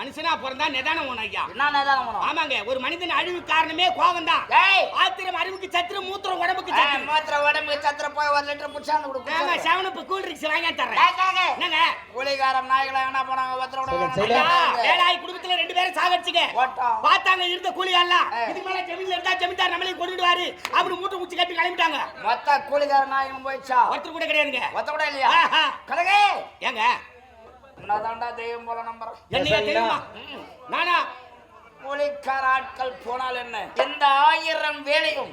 மனுஷனா பிறந்தா நிதானம் வேணும் ஐயா. என்ன தான் போனோம் ஆமாங்க ஒரு மனிதன் அழிவு காரணமே கோபம் தான். ஏய்! ஆத்திரம் அறிவுக்கு சத்திரம் மூத்திரம் உடம்புக்கு சத்திரம். மாத்திரை உடம்பு சத்திர போய் ஒரு லிட்டர் புடிச்சாந்து ஆமா கொடுக்கும் செவனப்பு கூல் ட்ரிங்க்ஸ் வாங்கி தர்றேன். என்னங்க? கூலிகாரம் நாய்களை என்ன போனாங்க ஐயா, வேலாய் குடும்பத்துல ரெண்டு பேரும் சாகடிச்சுங்க. பார்த்தாங்க இருந்த ஏ. இதுக்கு மேல ஜமீன்ல இருந்தா ஜமீன்தார் நம்மளையும் கொண்டுடுவாரு. அப்படி மூட்டை முச்சு கட்டி கிளம்பிட்டாங்க. மொத்த கூலிகார நாய்களும் போயிடுச்சா? ஒருத்தர் கூட கிடையாதுங்க. ஒத்த கூட இல்லையா. கனகே ஏங்க என்னதான்டா தெய்வம் போல நம்புறோம் என்னையா தெரியுமா நானா? கூலிக்கார ஆட்கள் போனால் என்ன? எந்த ஆயிரம் வேலையும்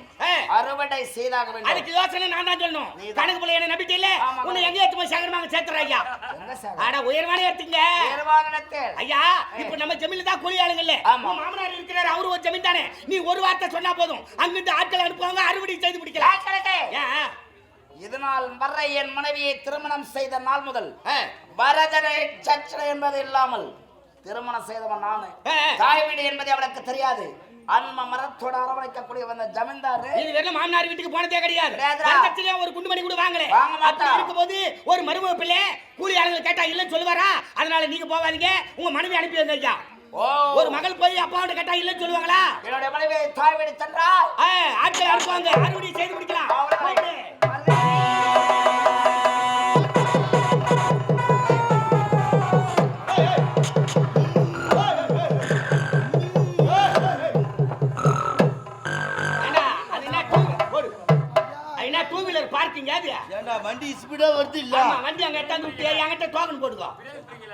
அறுவடை செய்தாக வேண்டும். அதுக்கு யோசனை நான் தான் சொல்லணும். கணக்கு போல என்ன நம்பிக்கை இல்ல? ஆமா. உன்னை எங்க ஏத்து போய் சங்கரமாக சேர்த்துற ஐயா? அட உயர்வான எடுத்துங்க ஐயா இப்ப நம்ம ஜமீன்ல தான் கூலி ஆளுங்க இல்ல மாமனார் இருக்கிறாரு அவரு ஒரு ஜமீன் தானே? நீ ஒரு வார்த்தை சொன்னா போதும். அங்கிருந்து ஆட்கள் அனுப்புவாங்க அறுவடை செய்து ஏன்? இதனால் வர என் மனைவியை திருமணம் செய்த நாள் முதல் ஏ, பரதனை சச்சனை என்பது இல்லாமல் திருமணம் செய்தவன் நானு. தாய் வீடு என்பது அவனுக்கு தெரியாது. அன்ம மரத்தோட அரவணைக்கக்கூடிய வந்த ஜமீன்தாரு. இது வெறும் மாமனார் வீட்டுக்கு போனதே கிடையாது. வருஷத்திலே ஒரு குண்டு மணி கூட வாங்கல. அப்படி இருக்கும்போது ஒரு மருமக பிள்ளை கூலி ஆளுங்க கேட்டா இல்லன்னு சொல்லுவாரா? அதனால நீங்க போகாதீங்க. உங்க மனைவி அனுப்பி ஓ. ஒரு மகள் போய் அப்பாவோட கேட்டா இல்லன்னு சொல்லுவாங்களா? என்னுடைய மனைவியை தாய் வீடு சென்றால் ஆட்கள் அனுப்புவாங்க. அறுவடை செய்து முடிக்கலாம்.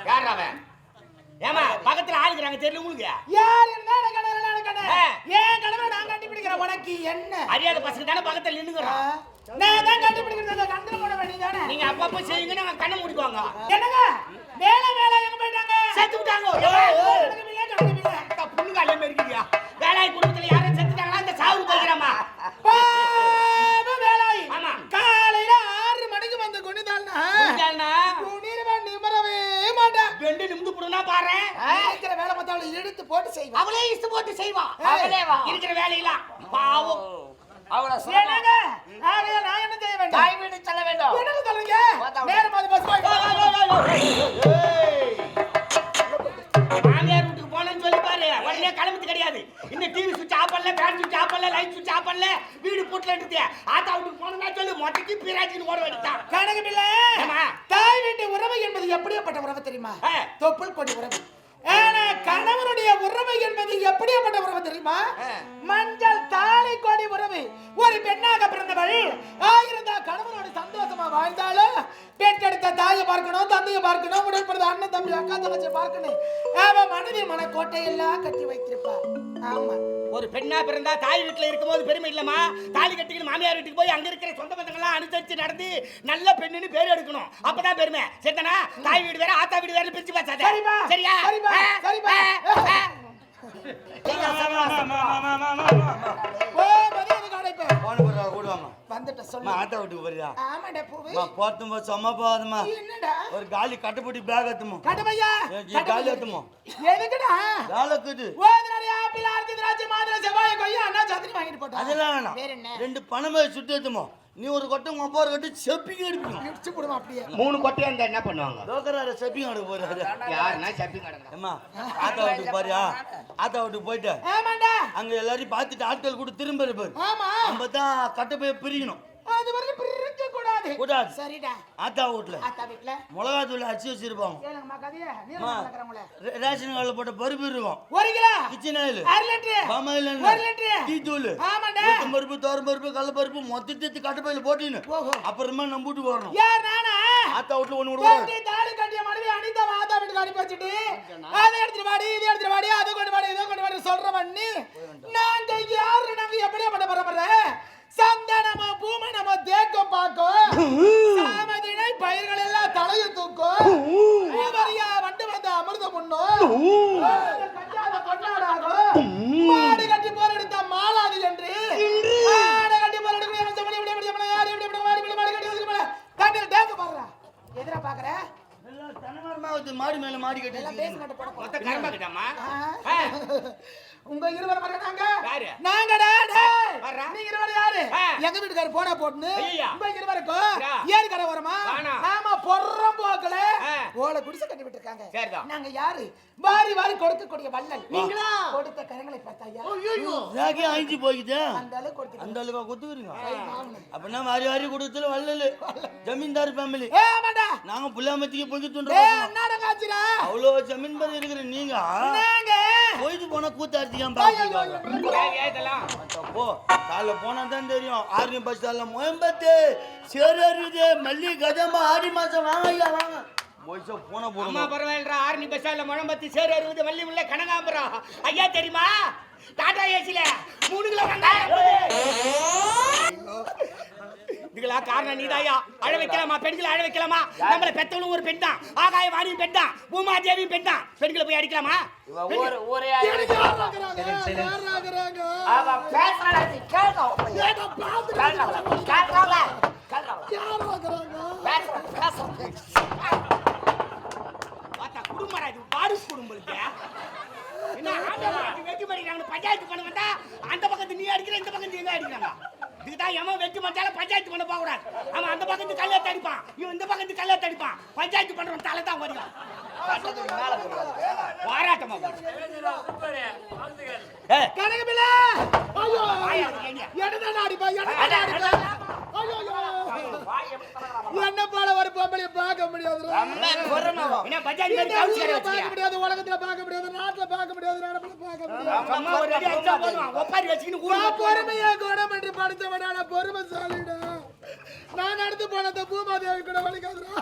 யார் அவன்? ஏமா பக்கத்துல ஆளுக்குறாங்க தெரியல உங்களுக்கு? யார்? என்ன கணவன் என்ன கணவன் ஆ. ஏன் கணவனை நான் கண்டுபிடிக்கிறேன் உனக்கு என்ன? அறியாத பசங்க தானே பக்கத்துல நின்னுக்கிறோம். நான் தான் கண்டுபிடிக்கிறது. கண்டு போட வேண்டியதானே நீங்க அப்பப்போ செய்யுங்க கண்ணை மூடிக்குவாங்க. என்னங்க? வேலை வேலை எங்க போயிட்டாங்க? செத்து விட்டாங்க. போட்டு செய்வா அவளே வா. இருக்கிற வேலையெல்லாம் பாவம் அவளை என்னங்க? ஆகையா நான் என்ன செய்ய வேண்டும்? தாய் வீடு செல்ல வேண்டும்? பார்த்தா நேரம் பார்த்து பஸ் போய். மாமியார் வீட்டுக்கு போனேன்னு சொல்லி பாரு உடனே கிளம்புறது கிடையாது இன்னும் டிவி சுவிட்ச் ஆஃப் பண்ணல ஃபேன் சுவிட்ச் ஆஃப் பண்ணல லைட் சுவிட்ச் ஆஃப் பண்ணல வீடு போட்டுல எடுத்து ஆத்தா வீட்டுக்கு போனா சொல்லு மொட்டைக்கு பிராஜின்னு ஓட வேண்டியதான் கணக்கு பிள்ளை. தாய் வீட்டு உறவு என்பது எப்படியாப்பட்ட உறவு தெரியுமா. தொப்புள் கொடி உறவு ஆனா கணவனுடைய உறவு என்பது எப்படியாப்பட்ட உறவு தெரியுமா. மஞ்சள் தாலி கொடி உறவு ஒரு பெண்ணாக பிறந்தவள் ஆயிருந்தா கணவனோட சந்தோஷமா வாழ்ந்தாலும் பெற்றெடுத்த தாயை பார்க்கணும் தந்தையை பார்க்கணும் உடன் பிறந்த அண்ணன் தம்பி அக்கா தங்கச்சி பார்க்கணும். அவன் மனதில் மனக்கோட்டையெல்லாம் கட்டி வைத்திருப்பா ஆமா. ஒரு பெண்ணா பிறந்தா தாய் வீட்டுல இருக்கும்போது பெருமை இல்லம்மா? தாலி கட்டிக்கிட்டு மாமியார் வீட்டுக்கு போய் அங்க இருக்கிற சொந்த பந்தங்கள்லாம் அனுசரிச்சு நடந்து நல்ல பெண்ணுன்னு பேர் எடுக்கணும். அப்பதான் பெருமை. சரிதானா? தாய் வீடு வேற ஆத்தா வீடு வேற பிரிச்சு பேசாத சரிப்பா சரியா? கடைப்ப போன சொல்லு. வீட்டுக்கு போறியா? ஆமாடா பூவே அம்மா போத்தும் போ சும்மா என்னடா? ஒரு காலி கட்டுப்படி பேக் எத்துமோ கடமையா ஏ காலி எத்துமோ எதுக்குடா? ஆப்பிள் திராட்சை மாதுளை செவ்வாழை கொய்யா அண்ணா சத்திரி வாங்கிட்டு போட்டா அதெல்லாம் வேணாம். வேற என்ன? ரெண்டு பணமே சுட்டு எத்துமோ நீ ஒரு கொட்டை உங்க அப்பா ஒரு கொட்டை செப்பிங்க எடுப்பீங்க இடிச்சு போடுவோம் அப்படியே. மூணு கொட்டையா இருந்தா என்ன பண்ணுவாங்க? லோக்கரார செப்பிங்க எடுக்க போறாரு. யாருன்னா ஷப்பிங் கடங்க அம்மா ஆத்தா வீட்டுக்கு பாரியா ஆத்தா வீட்டுக்கு போயிட்டு. ஆமாண்டா அங்க எல்லாரையும் பார்த்துட்டு ஆட்கள் கூட திரும்ப இருப்பாரு ஆமா. நம்ம தான் கட்டை போய் பிரிக்கணும். அது வரைக்கும் கூடாது. கூடாது. சரிடா. ஆத்தா வீட்டுல ஆத்தா வீட்ல. மிளகா தூள். நடக்கிறவங்கள ரே- ரேஷன் கார்டில் போட்ட பருப்பு இருக்கும். ஒரு கிலோ? Kitchen oil. அரை லிட்டர்? பாமாயில் ஒரு லிட்டர்? டீ தூள் உளுத்தம் பருப்பு தோரம் பருப்பு கடல பருப்பு மொத்தத்தை கட்டப்பையில் போட்டின்னு. ஓஹோ. அப்புறமா நம்ம வீட்டுக்கு வரணும். யார் நானா? ஆத்தா வீட்டுல ஒண்ணு கூட தாலி கட்டிய மனைவி அனிதா மாதா வீட்டுக்கு அனுப்பி வச்சுட்டு அதை எடுத்துட்டு வாடி இதை எடுத்துட்டு வாடி அதை கொண்டு வாடி இதை கொண்டு வாடி சொல்ற பண்ணி நாங்க யாரு நாங்க எப்படியா பண்ண பரம்பரை சந்தனமோ பூமணமோ தேக்கம் பார்க்கும் சாமதினை பயிர்கள் எல்லாம் தலையை தூக்கும் பூவரியா வண்டு வந்து அமிர்தம் உண்ணும் கஞ்சாத கொண்டாடாகும் மாடு கட்டி போர் எடுத்த மாலாது என்று மாடு கட்டி போர் எடுக்க முடியாம மணி விடிய முடியாம யாரு இப்படி இப்படி மாடு இப்படி மாடு கட்டி வச்சுக்க மேல தண்ணியில் டேங்க பாக்குறா எதிரா பாக்குற எல்லாம் தனமாரமாவது மாடி மேல மாடி கட்டி. பேச போட மொத்த கரும்பா கிட்டாமா? உங்க இருவர் மட்டும் நாங்க யாரு? நாங்கடா. நீங்க இருவர் யாரு. எங்க வீட்டுக்காரர் போனா போட்டுன்னு. உங்க இருவருக்கும் யா. ஏரி கடை வரமா. ஆமா பொறம் போக்கல. ஓலை குடிசை கட்டி விட்டுருக்காங்க. நாங்க யாரு? வாரி வாரி கொடுக்கக்கூடிய வள்ளல். நீங்களா? கொடுத்த கரங்களை பார்த்தா ஐயா ஆயிடுச்சு போய்க்குது அந்த அளவுக்கு கொடுத்து அந்த அளவுக்கு குத்துக்கிறீங்க அப்படின்னா வாரி வாரி கொடுத்துல வள்ளல். ஜமீன்தார் ஃபேமிலி நாங்க புள்ளாமத்திக்கு போய்க்கு ஏ துன்றோம் என்னடா காச்சிரா அவ்வளோ ஜமீன் பாரு இருக்கிற நீங்க நாங்க போயிட்டு போனா இதெல்லாம். போ காலைல போனா தான் தெரியும். ஆர்மி பஸ் ஸ்டாண்ட்ல முயம்பத்து சேரருது மல்லி கதம்பா ஆடி மாசம் வாங்க ஐயா வாங்க. போய்ச்சா போன அம்மா போடுங்க பரவாயில்ல ஆர்மி பஸ்ஸால முழம்பத்தி சேர் அறுபது வள்ளி உள்ள கனகாம்பரம். ஐயா தெரியுமா? டாடா ஏசில மூணு கிலோ வெங்காயம் இதுகளா காரணம் நீதாயா அழ வைக்கலாமா? பெண்களை அழ வைக்கலாமா? நம்மள பெத்தவளும் ஒரு பெண் தான். ஆகாய வாணியும் பெண் தான். பூமா தேவியும் பெண் தான். பெண்களை போய் அடிக்கலாமா? குடும்பம்? என்ன ஆண்டவன் வெட்டி மடிக்கிறாங்க பஞ்சாயத்து பண்ண வந்தா அந்த பக்கத்து நீ அடிக்கிற இந்த பக்கத்து இவன் அடிக்கிறாங்க இதுக்கு தான் எவன் வெட்டி மச்சால பஞ்சாயத்து பண்ண போக கூடாது அவன் அந்த பக்கத்து கல்லை அடிப்பான் இவன் இந்த பக்கத்து கல்லை அடிப்பான் பஞ்சாயத்து பண்றவன் தலை தான் பாராட்டமா! ஐயோ! ஐயோ! என்ன போல ஒரு பொம்பளைய பார்க்க கடை பார்க்க? முடியாது, உலகத்துல பார்க்க முடியாது, நாட்டுல பார்க்க முடியாது, நடப்புல பார்க்க முடியாது. பொறுமையா படித்தவனான பொறுமைசாலிடா. நான் நடந்து போன அந்த பூமாதேவி கூட வலிக்காதுடா.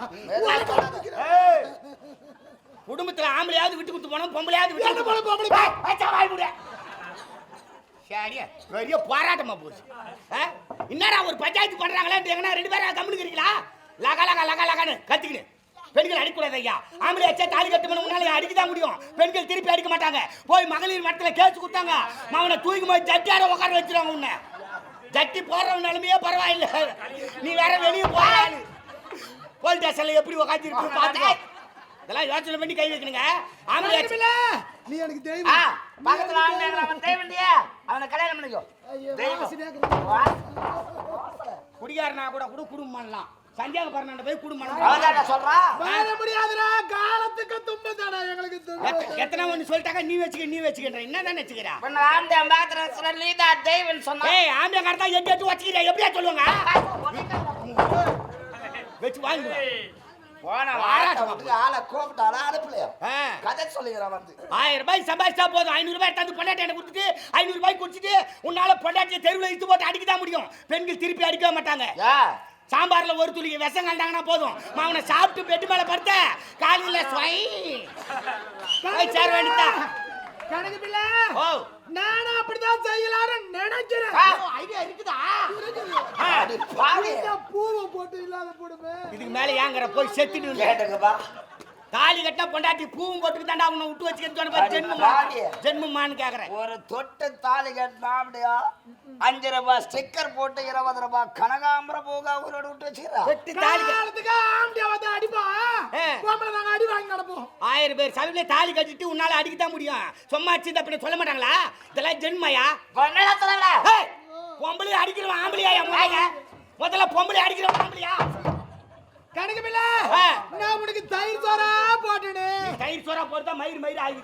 குடும்பத்துல ஆம்பளையாவது விட்டு குத்து போனோம் பொம்பளையாவது விட்டு போல பொம்பளை. சரியா பெரிய போராட்டமா போச்சு? என்னடா ஒரு பஞ்சாயத்து பண்றாங்களா ரெண்டு பேரும் கம்முனுக்கிறீங்களா? லக லக லக லகன்னு கத்திக்கிட்டு பெண்கள் அடிக்கூடாது ஐயா. ஆம்பளை அச்சா தாலி கட்டுமனு முன்னால அடிக்க தான் முடியும். பெண்கள் திருப்பி அடிக்க மாட்டாங்க. போய் மகளிர் மட்டத்தில் கேஸ் கொடுத்தாங்க. அவனை தூக்கி போய் ஜட்டியார உட்கார வச்சிருவாங்க உன்னை. ஜட்டி போடுறவன் நிலைமையே பரவாயில்ல. நீ வேற வெளியே போறாரு போலீஸ் ஸ்டேஷன்ல எப்படி உட்காந்துருக்கு பாத்துக்கோ. இதெல்லாம் யோசனை பண்ணி கை வைக்கணுங்க. ஆம்பளை நீ எனக்கு தெய்வம். பக்கத்துல ஆண்டு அவன் தெய்வண்டியா அவனை கல்யாணம் பண்ணிக்கோ. தெய்வம். குடிகாரனா கூட கூட குடும்பம் பண்ணலாம் சந்தியாக பரணாண்ட போய் குடும்பம் சொல்றான் முடியாதுடா காலத்துக்கு துன்பதாடா எங்களுக்கு துன்பம். எத்த- எத்தனை ஒண்ணு சொல்லிட்டாக்க நீ வச்சுக்க நீ வச்சுக்கின்ற. என்ன தானே வச்சுக்கிறா உன்னை சொன்னா. ஏய் கரெக்டா எட்டு எட்டு வச்சுக்கிறா எப்படியா சொல்லுவாங்க? வச்சு வாங்க ஆயிரம் ரூபாய் சம்பாதிச்சா போதும். ஐநூறு ரூபாய் தந்து பொண்டாட்டி கொடுத்துட்டு ஐநூறு ரூபாய் குடிச்சிட்டு உன்னால பொண்டாட்டியை தெருவில் இழுத்து போட்டு அடிக்க தான் முடியும். பெண்கள் திருப்பி அடிக்கவே மாட்டாங்க. சாம்பார்ல ஒரு துளி விஷம் கண்டாங்கன்னா போதும். அவனை சாப்பிட்டு பெட்டு மேல படுத்த. காலையில ஸ்வை. சேர வேண்டியதா கனகபிள்ளை, ஓ. நானும் அப்படிதான் செய்யலாம்னு நினைக்கிறேன். ஐடியா இருக்குதா? பூவை போட்டு இல்லாத போடுமே இதுக்கு மேல ஏங்கற போய் செத்துட்டு கேட்டுங்கப்பா தாலி கட்டினா பொண்டாட்டி பூவும் போட்டுக்கு தாண்டா அவனை விட்டு வச்சுக்கிறேன்னு அடி ஜென்மமா. ஜென்மமான்னு கேக்குறேன். ஒரு தொட்டு தாலி கட்டினா அப்படியா? அஞ்சு ரூபாய் ஸ்டிக்கர் போட்டு இருபது ரூபாய் கனகாம்பரம் போக அவரோட விட்டு வச்சுக்கிறா? வெட்டி தாலி காலத்துக்கு ஆம்பியா வந்து அடிப்பா. பொம்பளை நாங்க அடி வாங்கி நடப்போம். ஆயிரம் பேர் சபையில தாலி கட்டிட்டு உன்னால அடிக்கத்தான் முடியும். சும்மா அடிச்சு அப்படி சொல்ல மாட்டாங்களா? இதெல்லாம் ஜென்மையா? பொம்பளை அடிக்கிறவன் ஆம்பளையா முதல்ல பொம்பளை அடிக்கிறவன் ஆம்பளையா? கணக்குமில்ல நான் உனக்கு தயிர் சோறா போட்டுடு. தயிர் சோறா போட்டு மயிர் மயிர் ஆகி